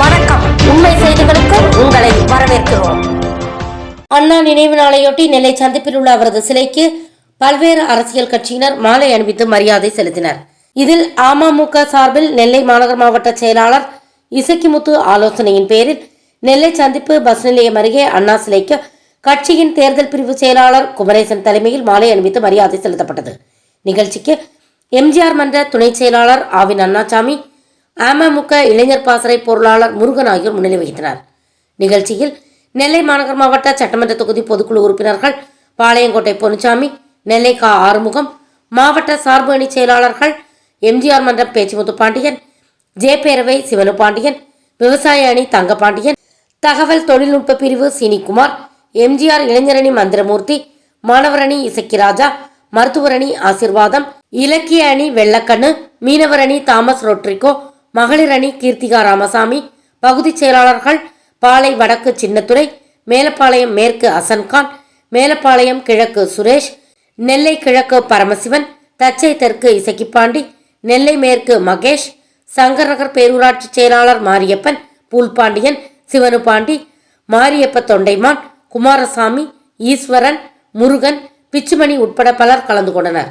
வணக்கம். உண்மை செய்திகளுக்கு உங்களை வரவேற்கிறோம். அண்ணா நினைவு நாளையொட்டி நெல்லை சந்திப்பில் உள்ள அவரது சிலைக்கு பல்வேறு அரசியல் கட்சியினர் மாலை அணிவித்து மரியாதை செலுத்தினர். இதில் அமமுக சார்பில் நெல்லை மாநகர் மாவட்ட செயலாளர் இசக்கிமுத்து ஆலோசனையின் பேரில் நெல்லை சந்திப்பு பஸ் நிலையம் அருகே அண்ணா சிலைக்கு கட்சியின் தேர்தல் பிரிவு செயலாளர் குமரேசன் தலைமையில் மாலை அணிவித்து மரியாதை செலுத்தப்பட்டது. நிகழ்ச்சிக்கு எம்ஜிஆர் மன்ற துணை செயலாளர் ஆவின் அண்ணாசாமி அமமுக இளைஞர் பாசறை பொருளாளர் முருகன் ஆகியோர் முன்னிலை வகித்தனர். நிகழ்ச்சியில் நெல்லை மாநகர் மாவட்ட சட்டமன்ற தொகுதி பொதுக்குழு உறுப்பினர்கள் பாளையங்கோட்டை பொன்னுச்சாமி நெல்லை கா ஆறுமுகம் மாவட்ட சார்பு அணி செயலாளர்கள் எம்ஜிஆர் மன்றம் பேச்சுமுத்து பாண்டியன் ஜே பேரவை சிவனு பாண்டியன் விவசாய அணி தங்கபாண்டியன் தகவல் தொழில்நுட்ப பிரிவு சீனிக்குமார் எம்ஜிஆர் இளைஞரணி மந்திரமூர்த்தி மாணவரணி அணி இசக்கிராஜா மருத்துவரணி ஆசிர்வாதம் இலக்கிய அணி வெள்ளக்கண்ணு மீனவர் அணி தாமஸ் ரொட்ரிகோ மகளிர் அணி கீர்த்திகா ராமசாமி பகுதிச் செயலாளர்கள் பாலை வடக்கு சின்னத்துறை மேலப்பாளையம் மேற்கு அசன்கான் மேலப்பாளையம் கிழக்கு சுரேஷ் நெல்லை கிழக்கு பரமசிவன் தச்சை தெற்கு இசக்கிப்பாண்டி நெல்லை மேற்கு மகேஷ் சங்கரநகர் பேரூராட்சி செயலாளர் மாரியப்பன் பூல்பாண்டியன் சிவனுபாண்டி மாரியப்ப தொண்டைமான் குமாரசாமி ஈஸ்வரன் முருகன் பிச்சுமணி உட்பட பலர் கலந்து கொண்டனர்.